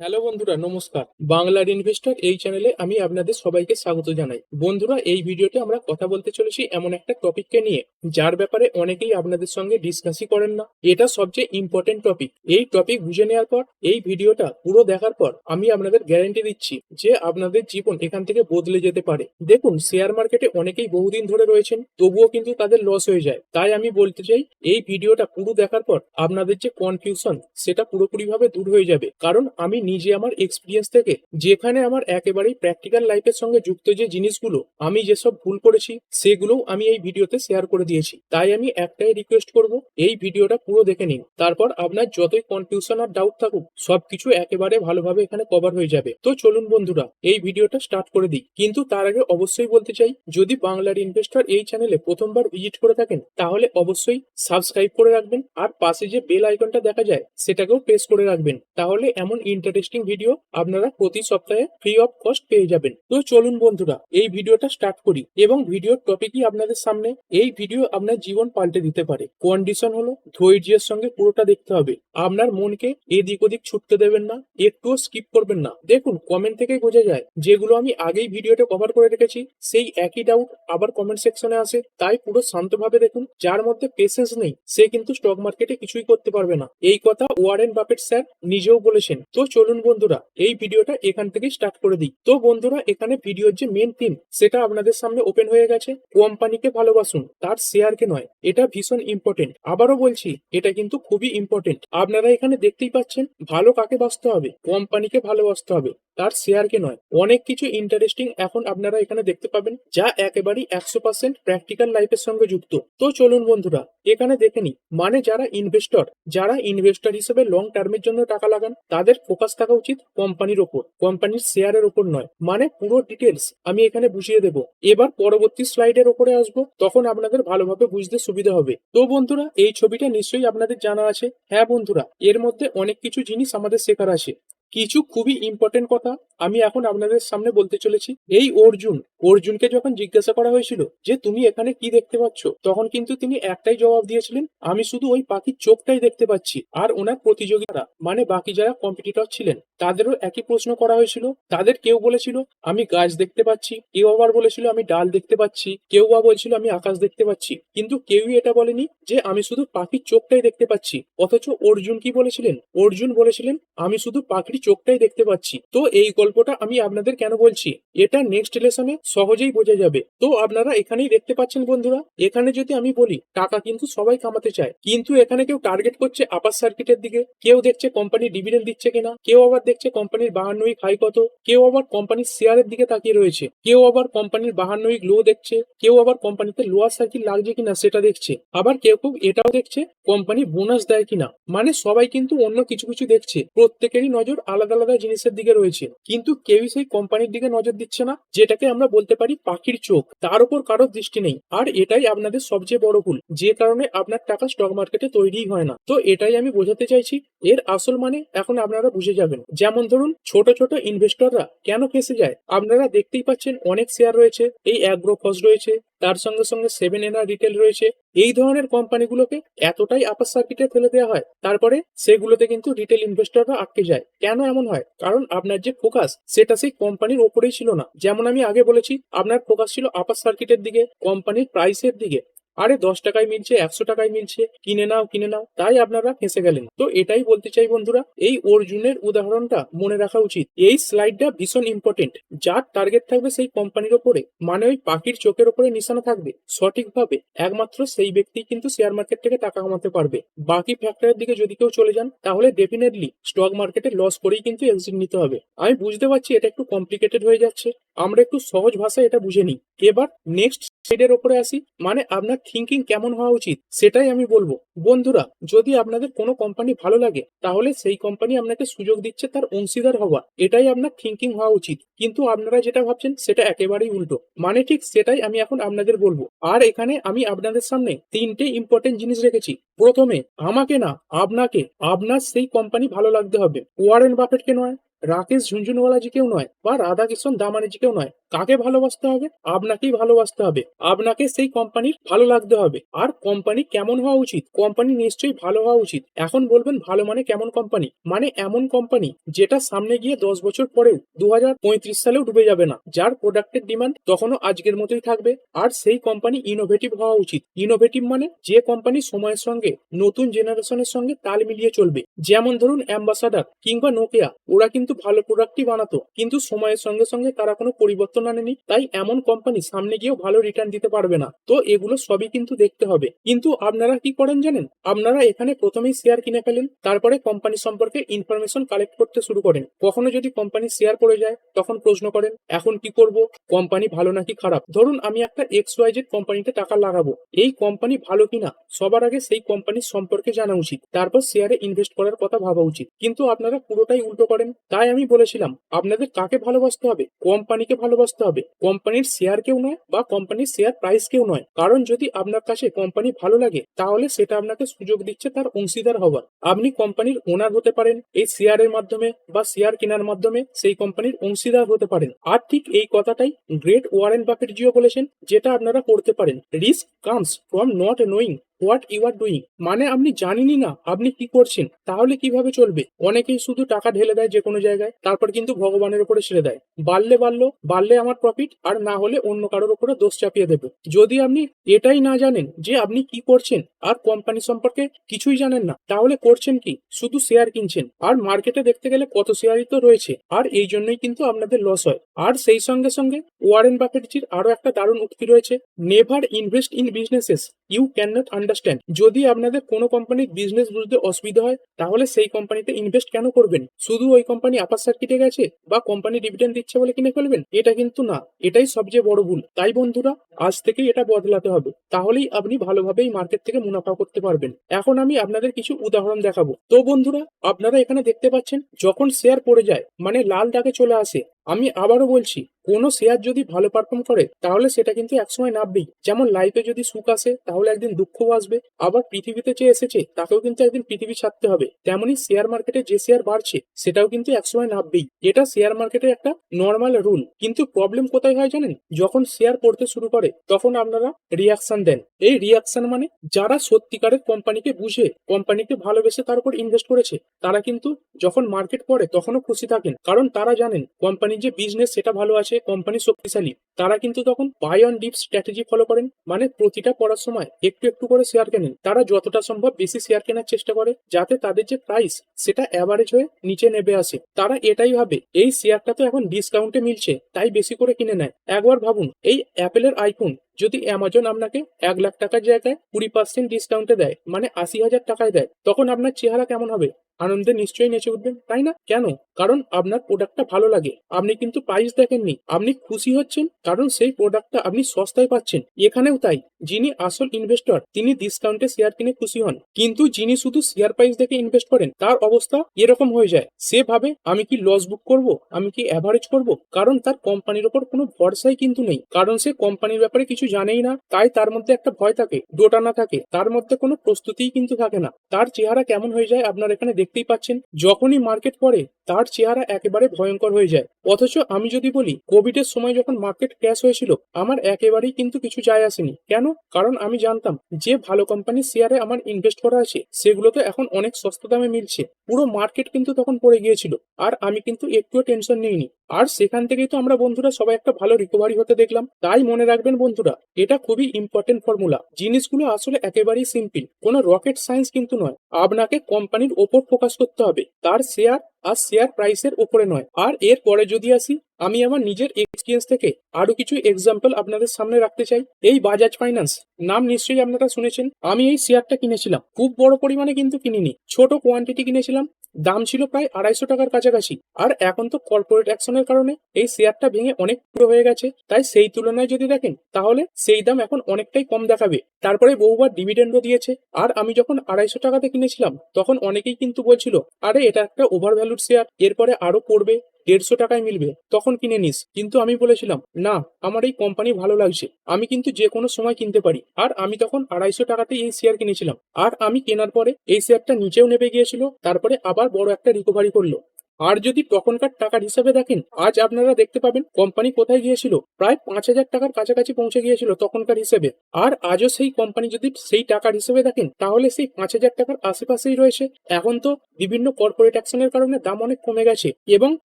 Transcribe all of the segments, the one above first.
Hello বন্ধুরা, নমস্কার। বাংলার ইনভেস্টর এই চ্যানেলে আমি আপনাদের সবাইকে স্বাগত জানাই। বন্ধুরা, এই ভিডিওতে আমরা কথা বলতে চলেছি এমন একটা টপিককে নিয়ে, যার ব্যাপারে অনেকেই আপনাদের সঙ্গে ডিসকাসই করেন না। এটা সবচেয়ে ইম্পর্টেন্ট টপিক এই টপিক বুঝে নেওয়ার পর, এই ভিডিওটা পুরো দেখার পর, আমি আপনাদের গ্যারান্টি দিচ্ছি যে আপনাদের জীবন এখান থেকে বদলে যেতে পারে। দেখুন শেয়ার মার্কেটে অনেকেই বহুদিন ধরে রয়েছেন, তবুও কিন্তু তাদের লস হয়ে যায়। তাই আমি বলতে চাই, এই ভিডিওটা পুরো দেখার পর, আপনাদের যে কনফিউশন সেটা পুরোপুরিভাবে দূর হয়ে যাবে। কারণ আমি নিজে আমার এক্সপিরিয়েন্স থেকে, যেখানে আমার একেবারেই প্র্যাকটিক্যাল লাইফের সঙ্গে যুক্ত যে জিনিসগুলো আমি যেসব ভুল করেছি, সেগুলোও আমি এই ভিডিওতে শেয়ার করে দিয়েছি। তাই আমি একটাই রিকোয়েস্ট করব, এই ভিডিওটা পুরো দেখে নিন। তারপর আপনার যতই কনফিউশন আর ডাউট থাকুক, সবকিছু একেবারে ভালোভাবে এখানে কভার হয়ে যাবে। তো চলুন বন্ধুরা, এই ভিডিওটা স্টার্ট করে দিই। কিন্তু তার আগে অবশ্যই বলতে চাই, যদি বাংলার ইনভেস্টর এই চ্যানেলে প্রথমবার ভিজিট করে থাকেন, তাহলে অবশ্যই সাবস্ক্রাইব করে রাখবেন, আর পাশে যে বেল আইকনটা দেখা যায়, সেটাকেও প্রেস করে রাখবেন। তাহলে এমন ইন্টারেস্টিং ভিডিও আপনারা প্রতি সপ্তাহে ফ্রি অফ কস্ট পেয়ে যাবেন। তো চলুন বন্ধুরা, এই ভিডিওটা স্টার্ট করি এবং ভিডিওর টপিকই আপনাদের সামনে এই ভিডিও আপনার জীবন পাল্টে দিতে পারে। কন্ডিশন হলো ধৈর্যের সঙ্গে পুরোটা দেখতে হবে। আপনার মনকে এদিক ওদিক ছুটতে দেবেন না, একটুও স্কিপ করবেন না। দেখুন কমেন্ট থেকেই বোঝা যায়, যেগুলো আমি আগেই ভিডিওতে কভার করে রেখেছি, সেই একই ডাউট আবার কমেন্ট সেকশনে আসে। তাই পুরো শান্তভাবে দেখুন, যার মধ্যে পেশেন্স নেই, সে কিন্তু স্টক মার্কেটে কিছুই করতে পারবে না। এই কথা ওয়ারেন বাপেট স্যার নিজেও বলেছেন। তো চলুন বন্ধুরা, এই ভিডিওটা এখান থেকে স্টার্ট করে দিই। তো বন্ধুরা, এখানে ভিডিওর যে মেন থিম সেটা আপনাদের সামনে ওপেন হয়ে গেছে। কোম্পানিকে ভালোবাসুন, তার শেয়ারকে নয়, এটা ভীষণ ইম্পর্টেন্ট আবারও বলছি, এটা কিন্তু খুবই ইম্পর্টেন্ট আপনারা এখানে দেখতেই পাচ্ছেন, ভালো কাকে বাঁচতে হবে? কোম্পানিকে ভালোবাসতে হবে। তার শেয়ারকে নয়। অনেক কিছু ইন্টারেস্টিং এখন আপনারা এখানে দেখতে পাবেন, যা একেবারেই একশো পার্সেন্ট প্র্যাকটিক্যাল লাইফের সঙ্গে যুক্ত। তো চলুন বন্ধুরা, এখানে দেখে নি মানে যারা ইনভেস্টর যারা ইনভেস্টর হিসেবে লং টার্মের জন্য টাকা লাগান, তাদের ফোকাস থাকা উচিত কোম্পানির ওপর। কোম্পানির শেয়ারের ওপর নয়। মানে পুরো ডিটেলস আমি এখানে বুঝিয়ে দেব। এবার পরবর্তী স্লাইডের ওপরে আসব, তখন আপনাদের ভালোভাবে বুঝতে সুবিধা হবে। তো বন্ধুরা, এই ছবিটা নিশ্চয়ই আপনাদের জানা আছে। হ্যাঁ বন্ধুরা, এর মধ্যে অনেক কিছু জিনিস আমাদের শেখার আছে। কিছু খুবই ইম্পর্টেন্ট কথা আমি এখন আপনাদের সামনে বলতে চলেছি। এই অর্জুন, অর্জুনকে যখন জিজ্ঞাসা করা হয়েছিল যে তুমি এখানে কি দেখতে পাচ্ছ, তখন কিন্তু তিনি একটাই জবাব দিয়েছিলেন, আমি শুধু ওই পাখির চোখটাই দেখতে পাচ্ছি। আর ওনার প্রতিযোগিতা মানে বাকি যারা কম্পিটিটর ছিলেন, তাদেরও একই প্রশ্ন করা হয়েছিল। তাদের কেউ বলেছিল, আমি গাছ দেখতে পাচ্ছি। কেউ আবার বলেছিল, আমি ডাল দেখতে পাচ্ছি। কেউ বা বলছিল, আমি আকাশ দেখতে পাচ্ছি। কিন্তু কেউই এটা বলেনি যে, আমি শুধু পাখির চোখটাই দেখতে পাচ্ছি। অথচ অর্জুন কি বলেছিলেন? অর্জুন বলেছিলেন, আমি শুধু পাখির চোখটাই দেখতে পাচ্ছি। তো এই গল্পটা আমি আপনাদের কেন বলছি? এটা নেক্সট লেসনে সহজেই বোঝা যাবে। তো আপনারা এখানেই দেখতে পাচ্ছেন বন্ধুরা, এখানে যদি আমি বলি, টাকা কিন্তু সবাই কামাতে চায়। কিন্তু এখানে কেউ টার্গেট করছে আপার সার্কিটের দিকে। কেউ দেখছে কোম্পানি ডিভিডেন্ড দিচ্ছে কিনা। কেউ আবার দেখছে কোম্পানির বাহান্নই খাই কত। কেউ আবার কোম্পানির শেয়ারের দিকে তাকিয়ে রয়েছে। কেউ আবার কোম্পানির বাহান্নই লো দেখছে। কেউ আবার কোম্পানিতে লোয়ার সার্কিট লাগছে কিনা সেটা দেখছে। আবার কেউ কেউ এটাও দেখছে কোম্পানি বোনাস দেয় কিনা। মানে সবাই কিন্তু অন্য কিছু কিছু দেখছে। প্রত্যেকেরই নজর আলাদা আলাদা জিনিসের দিকে রয়েছে। কিন্তু কেউই সেই কোম্পানির দিকে নজর দিচ্ছে না, যেটাকে আমরা বলতে পারি পাখির চোখ। তার উপর কারোর দৃষ্টি নেই। আর এটাই আপনাদের সবচেয়ে বড় ভুল, যে কারণে আপনার টাকা স্টক মার্কেটে তৈরিই হয় না। তো এটাই আমি বোঝাতে চাইছি, এর আসল মানে এখন আপনারা বুঝে যাবেন। যেমন ধরুন, ছোট ছোট ইনভেস্টররা কেন ফেসে যায়? আপনারা দেখতেই পাচ্ছেন অনেক শেয়ার রয়েছে, এই অ্যাগ্রো ফস রয়েছে তার সঙ্গে সঙ্গে সেভেন এনার রিটেল রয়েছে। এই ধরনের কোম্পানিগুলোকে এতটাই আপার সার্কিটে ফেলে দেওয়া হয়, তারপরে সেগুলোতে কিন্তু রিটেল ইনভেস্টররা আটকে যায়। কেন এমন হয়? কারণ আপনার যে ফোকাস সেটা সেই কোম্পানির ওপরেই ছিল না। যেমন আমি আগে বলেছি, আপনার ফোকাস ছিল আপার সার্কিটের দিকে কোম্পানির প্রাইসের দিকে। আরে দশ টাকায় মিলছে, একশো টাকায় মিলছে, কিনে নাও কিনে নাও, তাই আপনারা ফেঁসে গেলেন। তো এটাই বলতে চাই বন্ধুরা, এই অর্জুনের উদাহরণটা মনে রাখা উচিত। এই স্লাইডটা ভীষণ ইম্পর্টেন্ট যার টার্গেট থাকবে সেই কোম্পানির ওপরে মানে ওই পাখির চোখের ওপরে নিশানা থাকবে, সঠিকভাবে। একমাত্র সেই ব্যক্তি কিন্তু শেয়ার মার্কেট থেকে টাকা কমাতে পারবে। বাকি ফ্যাক্টরের দিকে যদি কেউ চলে যান, তাহলে ডেফিনেটলি স্টক মার্কেটে লস করেই কিন্তু এক্সিট নিতে হবে। আমি বুঝতে পারছি এটা একটু কমপ্লিকেটেড হয়ে যাচ্ছে, আমরা একটু সহজ ভাষায় এটা বুঝে নিই। এবার নেক্সট সাইডের ওপরে আসি মানে আপনার থিঙ্কিং কেমন হওয়া উচিত, সেটাই আমি বলব। বন্ধুরা, যদি আপনাদের কোনো কোম্পানি ভালো লাগে, তাহলে সেই কোম্পানি আপনাকে সুযোগ দিচ্ছে তার অংশীদার হওয়া। এটাই আপনার থিঙ্কিং হওয়া উচিত। কিন্তু আপনারা যেটা ভাবছেন, সেটা একেবারেই উল্টো। মানে ঠিক সেটাই আমি এখন আপনাদের বলব। আর এখানে আমি আপনাদের সামনে তিনটে ইম্পর্টেন্ট জিনিস রেখেছি। প্রথমে, আমাকে না, আপনাকে, আপনার সেই কোম্পানি ভালো লাগতে হবে। ওয়ারেন বাফেটকে নয় রাকেশ ঝুনঝুনওয়ালাজিকেও নয় বা রাধাকিষণ দামানিজিকেও নয়। কাকে ভালোবাসতে হবে? আপনাকেই ভালোবাসতে হবে। আপনাকে সেই কোম্পানির ভালো লাগতে হবে। আর কোম্পানি কেমন হওয়া উচিত? কোম্পানি নিশ্চয়ই ভালো হওয়া উচিত। এখন বলবেন ভালো মানে কেমন কোম্পানি মানে এমন কোম্পানি যেটা সামনে গিয়ে দশ বছর পরেও দু হাজার পঁয়ত্রিশ সালেও ডুবে যাবে না। যার প্রোডাক্টের ডিমান্ড তখনও আজকের মতোই থাকবে। আর সেই কোম্পানি ইনোভেটিভ হওয়া উচিত। ইনোভেটিভ মানে যে কোম্পানি সময়ের সঙ্গে, নতুন জেনারেশনের সঙ্গে তাল মিলিয়ে চলবে। যেমন ধরুন অ্যাম্বাসাডার কিংবা নোকিয়া ওরা কিন্তু ভালো প্রোডাক্টই বানাতো। কিন্তু সময়ের সঙ্গে সঙ্গে তারা কোনো পরিবর্তন আনেনি, তাই এমন কোম্পানি সামনে গিয়েও ভালো রিটার্ন দিতে পারবে না। তো এগুলো সবই কিন্তু দেখতে হবে। কিন্তু আপনারা কি করেন জানেন? আপনারা এখানে প্রথমেই শেয়ার কিনে ফেলেন, তারপরে কোম্পানি সম্পর্কে ইনফরমেশন কালেক্ট করতে শুরু করেন। কখনো যদি কোম্পানির শেয়ার পড়ে যায়, তখন প্রশ্ন করেন, এখন কি করব? কোম্পানি ভালো নাকি খারাপ? ধরুন আমি একটা এক্স ওয়াই জেড কোম্পানিতে টাকা লাগাবো। এই কোম্পানি ভালো কিনা, সবার আগে সেই কোম্পানির সম্পর্কে জানা উচিত। তারপর শেয়ারে ইনভেস্ট করার কথা ভাবা উচিত। কিন্তু আপনারা পুরোটাই উল্টো করেন তাই আমি বলেছিলাম, আপনাদের কাকে ভালোবাসতে হবে? কোম্পানিকে ভালোবাসতে হবে। কোম্পানির শেয়ার কেউ নয় বা কোম্পানির শেয়ার প্রাইস কেউ নয়। কারণ যদি আপনার কাছে কোম্পানি ভালো লাগে, তাহলে সেটা আপনাকে সুযোগ দিচ্ছে তার অংশীদার হওয়ার। আপনি কোম্পানির ওনার হতে পারেন, এই শেয়ারের মাধ্যমে বা শেয়ার কেনার মাধ্যমে সেই কোম্পানির অংশীদার হতে পারেন। আর ঠিক এই কথাটাই গ্রেট ওয়ারেন বাফেট জিও বলেছেন, যেটা আপনারা করতে পারেন। Risk comes from not knowing what you are doing মানে আপনি জানেনই না, আপনি কি করছেন? তাহলে কীভাবে চলবে? অনেকেই শুধু টাকা ঢেলে দেয় যে কোনো জায়গায়, তারপর কিন্তু ভগবানের উপরে ছেড়ে দেয়। বাড়লে বাড়লো, বাড়লে আমার প্রফিট আর না হলে অন্য কারোর উপরে দোষ চাপিয়ে দেবে। যদি আপনি এটাই না জানেন যে আপনি কি করছেন, আর কোম্পানি সম্পর্কে কিছুই জানেন না, তাহলে করছেন কি? শুধু শেয়ার কিনছেন। আর মার্কেটে দেখতে গেলে কত শেয়ারই তো রয়েছে। আর এই জন্যই কিন্তু আপনাদের লস হয়। আর সেই সঙ্গে সঙ্গে ওয়ারেন বাফেটজির আরও একটা দারুণ উক্তি রয়েছে। Never invest in businesses you can not understand যদি আপনাদের কোনো কোম্পানির বিজনেস বুঝতে অসুবিধা হয়, তাহলে সেই কোম্পানিতে ইনভেস্ট কেন করবেন? শুধু ওই কোম্পানি আপার সার্কিটে গেছে বা কোম্পানি ডিভিডেন্ড দিচ্ছে বলে কিনে ফেলবেন? এটা কিন্তু না। এটাই সবচেয়ে বড় ভুল। তাই বন্ধুরা, আজ থেকেই এটা বদলাতে হবে। তাহলেই আপনি ভালোভাবেই মার্কেট থেকে মুনাফা করতে পারবেন। এখন আমি আপনাদের কিছু উদাহরণ দেখাবো। তো বন্ধুরা, আপনারা এখানে দেখতে পাচ্ছেন, যখন শেয়ার পড়ে যায় মানে লাল ডাকে চলে আসে আমি আবারও বলছি, কোনো শেয়ার যদি ভালো পারফর্ম করে, তাহলে সেটা কিন্তু একসময় নামবেই। যেমন লাইফে যদি সুখ আসে, তাহলে একদিন দুঃখও আসবে। আবার পৃথিবীতে যে এসেছে, তাকেও কিন্তু একদিন পৃথিবী ছাড়তে হবে। তেমনি শেয়ার মার্কেটে যে শেয়ার বাড়ছে, সেটাও কিন্তু একসময় নামবেই। এটা শেয়ার মার্কেটের একটা নর্মাল রুল কিন্তু প্রবলেম কোথায় হয় জানেন? যখন শেয়ার পড়তে শুরু করে, তখন আপনারা রিয়াকশন দেন। এই রিয়াকশন মানে যারা সত্যিকারের কোম্পানিকে বুঝে কোম্পানিকে ভালোবেসে তার উপর ইনভেস্ট করেছে, তারা কিন্তু যখন মার্কেট পড়ে, তখনও খুশি থাকেন। কারণ তারা জানেন কোম্পানির যে বিজনেস সেটা ভালো আছে কোম্পানি শক্তিশালী, তারা কিন্তু তখন buy on dip strategy follow করেন। মানে প্রতিটা পড়ার সময় একটু একটু করে শেয়ার কেনেন। তারা যতটা সম্ভব বেশি শেয়ার কেনার চেষ্টা করে, যাতে তাদের যে প্রাইস সেটা অ্যাভারেজ হয়ে নিচে নেবে আসে। তারা এটাই ভাবে, এই শেয়ারটা তো এখন ডিসকাউন্টে মিলছে, তাই বেশি করে কিনে নেয়। একবার ভাবুন, এই অ্যাপেলের আইফোন যদি অ্যামাজন আপনাকে এক লাখ টাকার জায়গায় কুড়ি পার্সেন্ট ডিসকাউন্টে দেয় মানে আশি হাজার টাকায় দেয়, তখন আপনার চেহারা কেমন হবে? আনন্দে নিশ্চয়ই নেচে উঠবেন, তাই না? কেন? কারণ আপনার প্রোডাক্টটা ভালো লাগে। আপনি কিন্তু প্রাইস দেখেননি। আপনি খুশি হচ্ছেন, কারণ সেই প্রোডাক্টটা আপনি সস্তায় পাচ্ছেন। এখানেও তাই। যিনি আসল ইনভেস্টর তিনি ডিসকাউন্টে শেয়ার কিনে খুশি হন। কিন্তু যিনি শুধু শেয়ার প্রাইস দেখে ইনভেস্ট করেন, তার অবস্থা এরকম হয়ে যায়। সে ভাবে, আমি কি লস বুক করব? আমি কি অ্যাভারেজ করব? কারণ তার কোম্পানির ওপর কোনো ভরসাই কিন্তু নেই। কারণ সে কোম্পানির ব্যাপারে কিছু জানেই না, তাই তার মধ্যে একটা ভয় থাকে দোটানা থাকে। তার মধ্যে কোনো প্রস্তুতিই কিন্তু থাকে না। তার চেহারা কেমন হয়ে যায় আপনার এখানে দেখতেই পাচ্ছেন। যখনই মার্কেট পড়ে, তার চেহারা একেবারে ভয়ঙ্কর হয়ে যায়। অথচ আমি যদি বলি কোভিড এর সময় যখন মার্কেট ক্র্যাশ হয়েছিল, আমার একেবারেই কিন্তু কিছু যায় আসেনি। কেন? কারণ আমি জানতাম, যে ভালো কোম্পানির শেয়ারে আমার ইনভেস্ট করা আছে সেগুলো তো এখন অনেক সস্তা দামে মিলছে। পুরো মার্কেট কিন্তু তখন পড়ে গিয়েছিল। আর আমি কিন্তু একটুও টেনশন নিইনি। আর সেখান থেকেই তো আমরা বন্ধুরা সবাই একটা ভালো রিকভারি হতে দেখলাম। তাই মনে রাখবেন বন্ধুরা, এটা খুবই ইম্পর্টেন্ট ফর্মুলা জিনিসগুলো আসলে একেবারেই সিম্পল কোনো রকেট সায়েন্স কিন্তু নয়। আপনাকে কোম্পানির ওপর ফোকাস করতে হবে। তার শেয়ার আর শেয়ার প্রাইসের উপরে নয়। আর এর পরে যদি আসি, আমি আমার নিজের এক্সপিরিয়েন্স থেকে আরও কিছু এক্সাম্পল আপনাদের সামনে রাখতে চাই। এই বাজাজ ফাইন্যান্স নাম নিশ্চয়ই আপনারা শুনেছেন। আমি এই শেয়ারটা কিনেছিলাম। খুব বড় পরিমাণে কিন্তু কিনিনি। ছোট কোয়ান্টিটি কিনেছিলাম। দাম ছিল প্রায় আড়াইশো টাকার কাছাকাছি। আর এখন তো কর্পোরেট অ্যাকশনের কারণে এই শেয়ারটা ভেঙে অনেক পুরো হয়ে গেছে। তাই সেই তুলনায় যদি দেখেন, তাহলে সেই দাম এখন অনেকটাই কম দেখাবে। তারপরে বহুবার ডিভিডেন্ডও দিয়েছে। আর আমি যখন আড়াইশো টাকাতে কিনেছিলাম, তখন অনেকেই কিন্তু বলছিল, আরে, এটা একটা ওভার ভ্যালুড শেয়ার এরপরে আরও পড়বে। দেড়শো টাকায় মিলবে। তখন কিনে নিস। কিন্তু আমি বলেছিলাম, না, আমার এই কোম্পানি ভালো লাগছে। আমি কিন্তু যে কোনো সময় কিনতে পারি। আর আমি তখন আড়াইশো টাকাতে এই শেয়ার কিনেছিলাম। আর আমি কেনার পরে এই শেয়ারটা নিচেও নেমে গিয়েছিল। তারপরে আবার বড় একটা রিকভারি করল। আর যদি তখনকার টাকার হিসাবে দেখেন, আজ আপনারা দেখতে পাবেন কোম্পানি কোথায় গিয়েছিল, প্রায় পাঁচ হাজার টাকার কাছাকাছি পৌঁছে গিয়েছিল তখনকার হিসেবে। আর আজও সেই কোম্পানি যদি সেই টাকার হিসেবে দেখেন, তাহলে সেই পাঁচ হাজার টাকার আশেপাশেই রয়েছে। এখন তো বিভিন্ন কর্পোরেট অ্যাকশনের কারণে দাম অনেক কমে গেছে এবং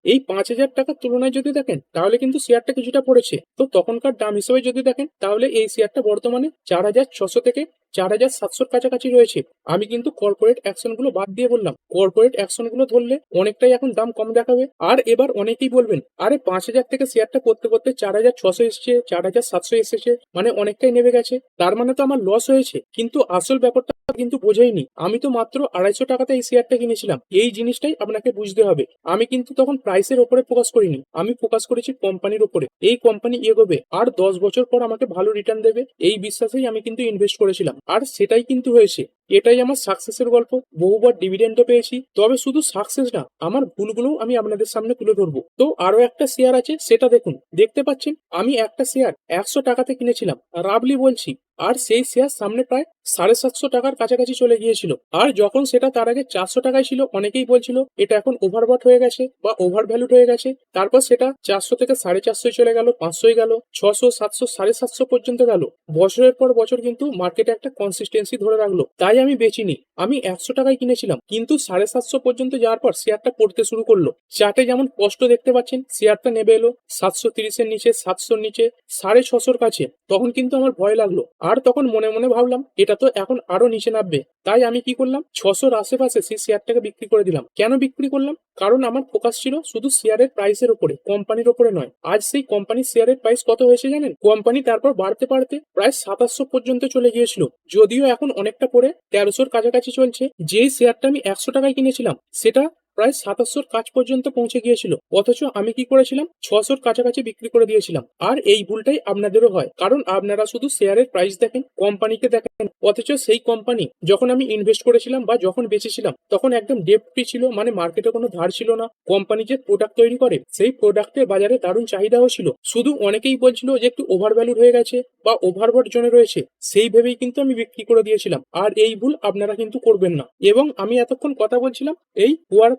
এই পাঁচ হাজার টাকার তুলনায় যদি দেখেন, তাহলে কিন্তু শেয়ারটা কিছুটা পড়েছে। তো তখনকার দাম হিসেবে যদি দেখেন, তাহলে এই শেয়ারটা বর্তমানে চার হাজার ছশো থেকে চার হাজার সাতশোর কাছাকাছি রয়েছে। আমি কিন্তু কর্পোরেট অ্যাকশনগুলো বাদ দিয়ে বললাম। কর্পোরেট অ্যাকশনগুলো ধরলে অনেকটাই এখন দাম কম দেখাবে। আর এবার অনেকেই বলবেন, আরে পাঁচ হাজার থেকে শেয়ারটা করতে করতে চার হাজার ছশো এসেছে, চার হাজার সাতশো এসেছে মানে অনেকটাই নেমে গেছে। তার মানে তো আমার লস হয়েছে, কিন্তু আসল ব্যাপারটা কিন্তু বোঝাইনি আমি তো মাত্র আড়াইশো টাকাতে এই শেয়ারটা কিনেছিলাম। এই জিনিসটাই আপনাকে বুঝতে হবে। আমি কিন্তু তখন প্রাইসের ওপরে ফোকাস করিনি। আমি ফোকাস করেছি কোম্পানির ওপরে। এই কোম্পানি এগোবে। আর দশ বছর পর আমাকে ভালো রিটার্ন দেবে। এই বিশ্বাসেই আমি কিন্তু ইনভেস্ট করেছিলাম। আর সেটাই কিন্তু হয়েছে। এটাই আমার সাকসেসের গল্প। বহুবার ডিভিডেন্ডও পেয়েছি। তবে শুধু সাকসেস না, আমার ভুলগুলোও আমি আপনাদের সামনে তুলে ধরবো। তো আরও একটা শেয়ার আছে, সেটা দেখুন। দেখতে পাচ্ছেন, আমি একটা শেয়ার একশো টাকাতে কিনেছিলাম। রাবলি বলছি আর সেই শেয়ার সামনে প্রায় সাড়ে সাতশো টাকার কাছাকাছি চলে গিয়েছিল। আর যখন সেটা তার আগে চারশো টাকায় ছিল, অনেকেই বলছিল, এটা এখন ওভারবট হয়ে গেছে বা ওভার ভ্যালুড হয়ে গেছে। তারপর সেটা চারশো থেকে সাড়ে চারশোয় চলে গেল পাঁচশোয় গেল, ছশো, সাতশো, সাড়ে সাতশো পর্যন্ত গেল। বছরের পর বছর কিন্তু মার্কেটে একটা কনসিস্টেন্সি ধরে রাখল। তাই আমি বেচিনি। আমি একশো টাকায় কিনেছিলাম, কিন্তু সাড়ে সাতশো পর্যন্ত যাওয়ার পর শেয়ারটা পড়তে শুরু করল। চার্টে যেমন স্পষ্ট দেখতে পাচ্ছেন, শেয়ারটা নেবে এলো সাতশো তিরিশের নিচে, সাতশোর নিচে, সাড়ে ছশোর কাছে। তখন কিন্তু আমার ভয় লাগল। আর তখন মনে মনে ভাবলাম, এটা তো এখন আরও নিচে নামবে। তাই আমি কি করলাম? ছশোর আশেপাশে সেই শেয়ারটাকে বিক্রি করে দিলাম। কেন বিক্রি করলাম? কারণ আমার ফোকাস ছিল শুধু শেয়ারের প্রাইসের উপরে, কোম্পানির উপরে নয়। আজ সেই কোম্পানির শেয়ারের প্রাইস কত হয়েছে জানেন? কোম্পানি তারপর বাড়তে বাড়তে প্রায় সাতাশশো পর্যন্ত চলে গিয়েছিল। যদিও এখন অনেকটা পরে তেরোশোর কাছাকাছি চলছে। যেই শেয়ারটা আমি একশো টাকায় কিনেছিলাম, সেটা প্রায় সাতাশশোর কাছ পর্যন্ত পৌঁছে গিয়েছিল। অথচ আমি কি করেছিলাম? ছশোর কাছাকাছি বিক্রি করে দিয়েছিলাম। আর এই ভুলটাই আপনাদেরও হয়। কারণ আপনারা শুধু শেয়ারের প্রাইস দেখেন কোম্পানিকে দেখেন। অথচ সেই কোম্পানি যখন আমি ইনভেস্ট করেছিলাম বা যখন বেচেছিলাম, তখন একদম ডেপ ফ্রি ছিল মানে মার্কেটে কোনো ধার ছিল না। কোম্পানি যে প্রোডাক্ট তৈরি করে, সেই প্রোডাক্টের বাজারে দারুণ চাহিদাও ছিল। শুধু অনেকেই বলছিল যে একটু ওভার ভ্যালুড হয়ে গেছে বা ওভারবট জোনে রয়েছে, সেই ভেবেই কিন্তু আমি বিক্রি করে দিয়েছিলাম। আর এই ভুল আপনারা কিন্তু করবেন না। এবং আমি এতক্ষণ কথা বলছিলাম, এই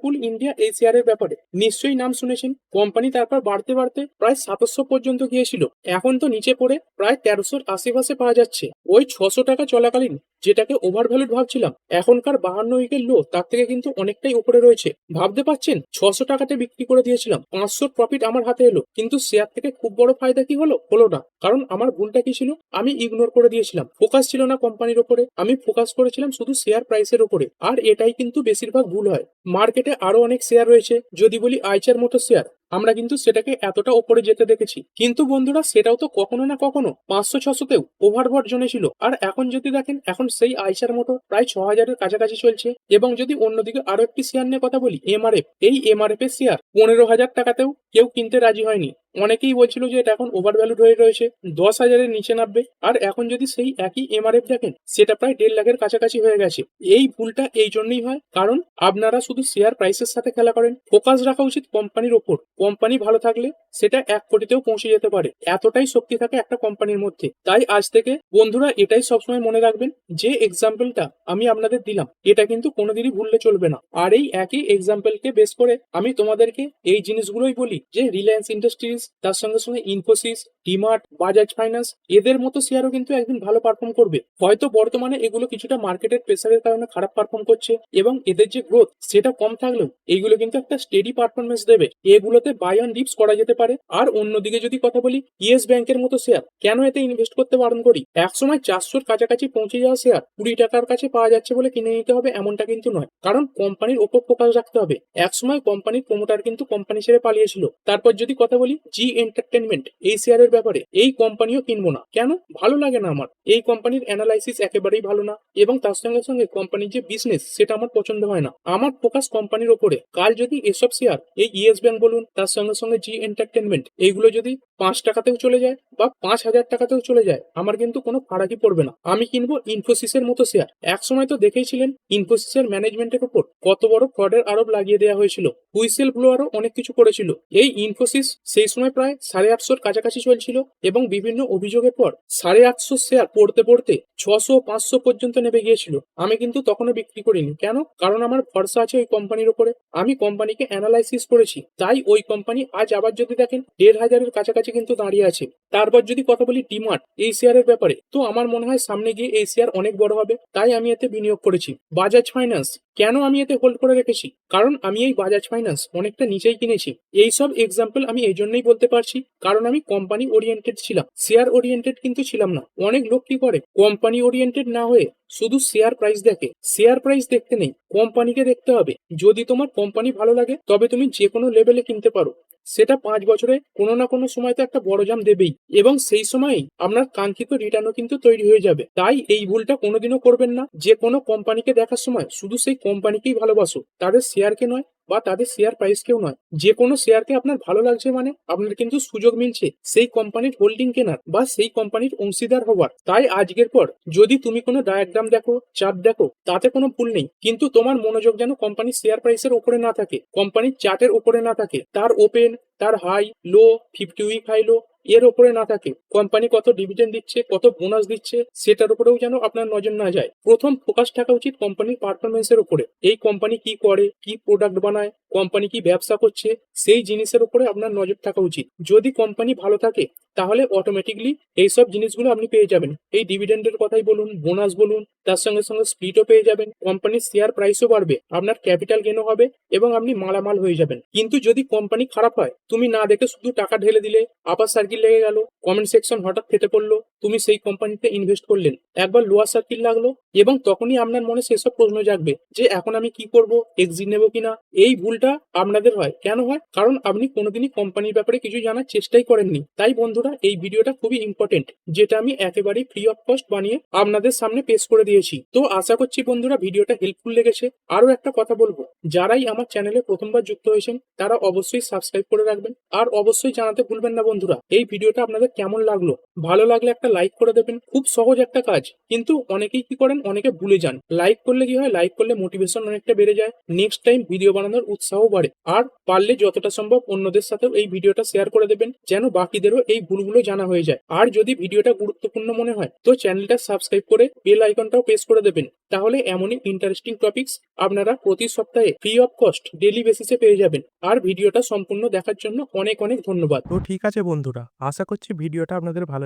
ওয়ারপুল ইন্ডিয়া এই শেয়ারের ব্যাপারে। নিশ্চয়ই নাম শুনেছেন। কোম্পানি তারপর বাড়তে বাড়তে প্রায় সাতশো পর্যন্ত গিয়েছিল। এখন তো নিচে পড়ে প্রায় তেরোশোর আশেপাশে পাওয়া যাচ্ছে। ওই ছশো টাকা চলাকালীন যেটাকে ওভার ভ্যালুড ভাবছিলাম, এখনকার বাহান্ন উইকের লো তার থেকে কিন্তু অনেকটাই উপরে রয়েছে। ভাবতে পারছেন? ছশো টাকাতে বিক্রি করে দিয়েছিলাম পাঁচশোর প্রফিট আমার হাতে এলো, কিন্তু শেয়ার থেকে খুব বড় ফায়দা কি হলো? হলো না। কারণ আমার ভুলটা কি ছিল? আমি ইগনোর করে দিয়েছিলাম। ফোকাস ছিল না কোম্পানির ওপরে, আমি ফোকাস করেছিলাম শুধু শেয়ার প্রাইসের ওপরে। আর এটাই কিন্তু বেশিরভাগ ভুল হয়। মার্কেটে আরও অনেক শেয়ার রয়েছে, যদি বলি আইচার মতো শেয়ার আমরা কিন্তু সেটাকে এতটা ওপরে যেতে দেখেছি। কিন্তু বন্ধুরা, সেটাও তো কখনো না কখনো পাঁচশো, ছশোতেও ওভারবট ছিল। আর এখন যদি দেখেন, এখন সেই আইসার মতো প্রায় ছ হাজারের কাছাকাছি চলছে। এবং যদি অন্যদিকে আরও একটি শেয়ার নিয়ে কথা বলি এমআরএফ এই এমআরএফ এর শেয়ার পনেরো হাজার টাকাতেও কেউ কিনতে রাজি হয়নি। অনেকেই বলছিল যে এটা এখন ওভার ভ্যালুড হয়ে রয়েছে, দশ হাজারের নিচে নামবে। আর এখন যদি সেই একই এমআরএফ দেখেন, সেটা প্রায় দেড় লাখের কাছাকাছি হয়ে গেছে। এই ভুলটা এই জন্যই হয়, কারণ আপনারা শুধু শেয়ার প্রাইসের সাথে খেলা করেন। ফোকাস রাখা উচিত কোম্পানির ওপর। কোম্পানি ভালো থাকলে সেটা এক কোটিতেও পৌঁছে যেতে পারে। এতটাই শক্তি থাকে একটা কোম্পানির মধ্যে। তাই আজ থেকে বন্ধুরা এটাই সবসময় মনে রাখবেন যে এক্সাম্পলটা আমি আপনাদের দিলাম, এটা কিন্তু কোনোদিনই ভুললে চলবে না। আর এই একই এক্সাম্পলকে বেস করে আমি তোমাদেরকে এই জিনিসগুলোই বলি, যে রিলায়েন্স ইন্ডাস্ট্রিজ তার সঙ্গে সঙ্গে ইনফোসিস ডিমার্ট বাজাজ ফাইন্যান্স এদের মতো শেয়ারও কিন্তু একদিন ভালো পারফর্ম করবে। হয়তো বর্তমানে এগুলো কিছুটা মার্কেটের প্রেসারের কারণে খারাপ পারফর্ম করছে এবং এদের যে গ্রোথ সেটা কম থাকলেও এইগুলো কিন্তু একটা স্টেডি পারফরমেন্স দেবে। এগুলোতে বাই অন ডিপস করা যেতে পারে। আর অন্যদিকে যদি কথা বলি, ইয়েস ব্যাংকের মতো শেয়ার কেন এতে ইনভেস্ট করতে বারণ করি? একসময় চারশোর কাছাকাছি পৌঁছে যাওয়া শেয়ার কুড়ি টাকার কাছে পাওয়া যাচ্ছে বলে কিনে নিতে হবে এমনটা কিন্তু নয়। কারণ কোম্পানির ওপর ফোকাস রাখতে হবে। একসময় কোম্পানির প্রমোটার কিন্তু কোম্পানি ছেড়ে পালিয়েছিল। তারপর যদি কথা বলি জি এন্টারটেনমেন্ট এই শেয়ারের ব্যাপারে এই কোম্পানিও কিনবো না। কেন? ভালো লাগে না আমার। এই কোম্পানির অ্যানালাইসিস একেবারেই ভালো না এবং তার সঙ্গে সঙ্গে কোম্পানির যে বিজনেস সেটা আমার পছন্দ হয় না। আমার ফোকাস কোম্পানির ওপরে। কাল যদি এসব শেয়ার এই ইয়েস ব্যাংক বলুন, তার সঙ্গে সঙ্গে জি এন্টারটেনমেন্ট এইগুলো যদি পাঁচ টাকাতেও চলে যায় বা পাঁচ হাজার টাকাতেও চলে যায়, আমার কিন্তু কোনো ফারাকি পড়বে না। আমি কিনবো ইনফোসিসের মতো শেয়ার এক সময় তো দেখেইছিলেন ইনফোসিসের ম্যানেজমেন্টের উপর কত বড় ফ্রডের আরোপ লাগিয়ে দেওয়া হয়েছিল। হুইসেল ব্লোয়ারও অনেক কিছু করেছিল। এই ইনফোসিস সেই সময় প্রায় সাড়ে আটশোর কাছাকাছি চলছিল। ছিল এবং বিভিন্ন অভিযোগের পর সাড়ে আটশো শেয়ার পড়তে পড়তে ছশো পাঁচশো পর্যন্ত নেমে গিয়েছিল। আমি কিন্তু তখনও বিক্রি করিনি। কেন? কারণ আমার ভরসা আছে ওই কোম্পানির উপরে। আমি কোম্পানিকে অ্যানালাইসিস করেছি। তাই ওই কোম্পানি আজ আবার যদি দেখেন, দেড় হাজারের কাছাকাছি কিন্তু দাঁড়িয়ে আছে। তারপর যদি কথা বলি ডিমার্ট এই শেয়ারের ব্যাপারে, তো আমার মনে হয় সামনে গিয়ে এই শেয়ার অনেক বড় হবে। তাই আমি এতে বিনিয়োগ করেছি। বাজাজ ফাইন্যান্স কেন আমি এতে হোল্ড করে রেখেছি? কারণ আমি এই বাজাজ ফাইন্যান্স অনেকটা নিচেই কিনেছি। এই সব এক্সাম্পল আমি এই জন্যই বলতে পারছি, কারণ আমি কোম্পানি ওরিয়েন্টেড ছিলাম। শেয়ার ওরিয়েন্টেড কিন্তু ছিলাম না। অনেক লোক কি করে? কোম্পানি ওরিয়েন্টেড না হয়ে শুধু শেয়ার প্রাইস দেখে। শেয়ার প্রাইস দেখতে নেই। কোম্পানিকে দেখতে হবে। যদি তোমার কোম্পানি ভালো লাগে, তবে তুমি যে কোনো লেভেলে কিনতে পারো। সেটা পাঁচ বছরে কোনো না কোনো সময় তো একটা বড় জাম দেবেই। এবং সেই সময় আপনার কাঙ্ক্ষিত রিটার্নও কিন্তু তৈরি হয়ে যাবে। তাই এই ভুলটা কোনোদিনও করবেন না। যে কোনো কোম্পানিকে দেখার সময় শুধু সেই কোম্পানিকেই ভালোবাসো তাদের শেয়ারকে নয় বা তাদের শেয়ার প্রাইস কেউ নয়। যে কোনো শেয়ারকে আপনার ভালো লাগছে মানে আপনার কিন্তু সুযোগ মিলছে সেই কোম্পানির হোল্ডিং কেনার বা সেই কোম্পানির অংশীদার হওয়ার। তাই আজকের পর যদি তুমি কোনো ডায়াগ্রাম দেখো চার্ট দেখো, তাতে কোনো ভুল নেই। কিন্তু তোমার মনোযোগ যেন কোম্পানির শেয়ার প্রাইসের উপরে না থাকে কোম্পানির চার্টের উপরে না থাকে। তার ওপেন তার high low fifty week high low এর উপরে না থাকে। কোম্পানি কত ডিভিডেন্ড দিচ্ছে, কত বোনাস দিচ্ছে, সেটার উপরেও যেন আপনার নজর না যায়। প্রথম ফোকাস থাকা উচিত কোম্পানির পারফরমেন্স এর উপরে। এই কোম্পানি কি করে, কি প্রোডাক্ট বানায় কোম্পানি কি ব্যবসা করছে, সেই জিনিসের উপরে আপনার নজর থাকা উচিত। যদি কোম্পানি ভালো থাকে তাহলে অটোমেটিকলি এইসব জিনিসগুলো আপনি পেয়ে যাবেন। এই ডিভিডেন্ডের কথাই বলুন বোনাস বলুন, তার সঙ্গে সঙ্গে স্প্লিটও পেয়ে যাবেন। কোম্পানির শেয়ার প্রাইসও বাড়বে, আপনার ক্যাপিটাল গেনও হবে এবং আপনি মালামাল হয়ে যাবেন। কিন্তু যদি কোম্পানি খারাপ হয়, তুমি না দেখে শুধু টাকা ঢেলে দিলে আপার সার্কিল লেগে গেল কমেন্ট সেকশন হঠাৎ ফেটে পড়ল, তুমি সেই কোম্পানিতে ইনভেস্ট করলেন। একবার লোয়ার সার্কিল লাগল এবং তখনই আপনার মনে সেসব প্রশ্ন জাগবে যে, এখন আমি কি করব এক্সিট নেব কিনা? এই ভুলটা আপনাদের হয়। কেন হয়? কারণ আপনি কোনোদিনই কোম্পানির ব্যাপারে কিছু জানার চেষ্টাই করেননি। তাই বন্ধুরা এই ভিডিওটা খুবই ইম্পর্টেন্ট যেটা আমি একেবারেই ফ্রি অফ কস্ট বানিয়ে আপনাদের সামনে পেশ করে দিয়েছি। তো আশা করছি বন্ধুরা, ভিডিওটা হেল্পফুল লেগেছে। আরও একটা কথা বলব, যারাই আমার চ্যানেলে প্রথমবার যুক্ত হয়েছেন, তারা অবশ্যই সাবস্ক্রাইব করে রাখবেন। আর অবশ্যই জানাতে ভুলবেন না বন্ধুরা, এই ভিডিওটা আপনাদের কেমন লাগল? ভালো লাগলে একটা লাইক করে দেবেন, খুব সহজ একটা কাজ। কিন্তু অনেকেই কি করেন? অনেকে ভুলে যান। লাইক করলে কি হয়? লাইক করলে মোটিভেশন অনেকটা বেড়ে যায়। নেক্সট টাইম ভিডিও বানানোর উৎসাহ বাড়ে। আর পারলে যতটা সম্ভব অন্যদের সাথেও এই ভিডিওটা শেয়ার করে দেবেন, যেন বাকিদেরও এই ভুলগুলো জানা হয়ে যায়। আর যদি ভিডিওটা গুরুত্বপূর্ণ মনে হয়, তো চ্যানেলটা সাবস্ক্রাইব করে বেল আইকনটাও প্রেস করে দেবেন। তাহলে এমনই ইন্টারেস্টিং টপিকস আপনারা প্রতি সপ্তাহে ফ্রি অফ কস্ট ডেলি বেসিসে পেয়ে যাবেন। আর ভিডিওটা সম্পূর্ণ দেখার জন্য অনেক অনেক ধন্যবাদ। তো ঠিক আছে বন্ধুরা, আশা করছি ভিডিওটা আপনাদের ভালো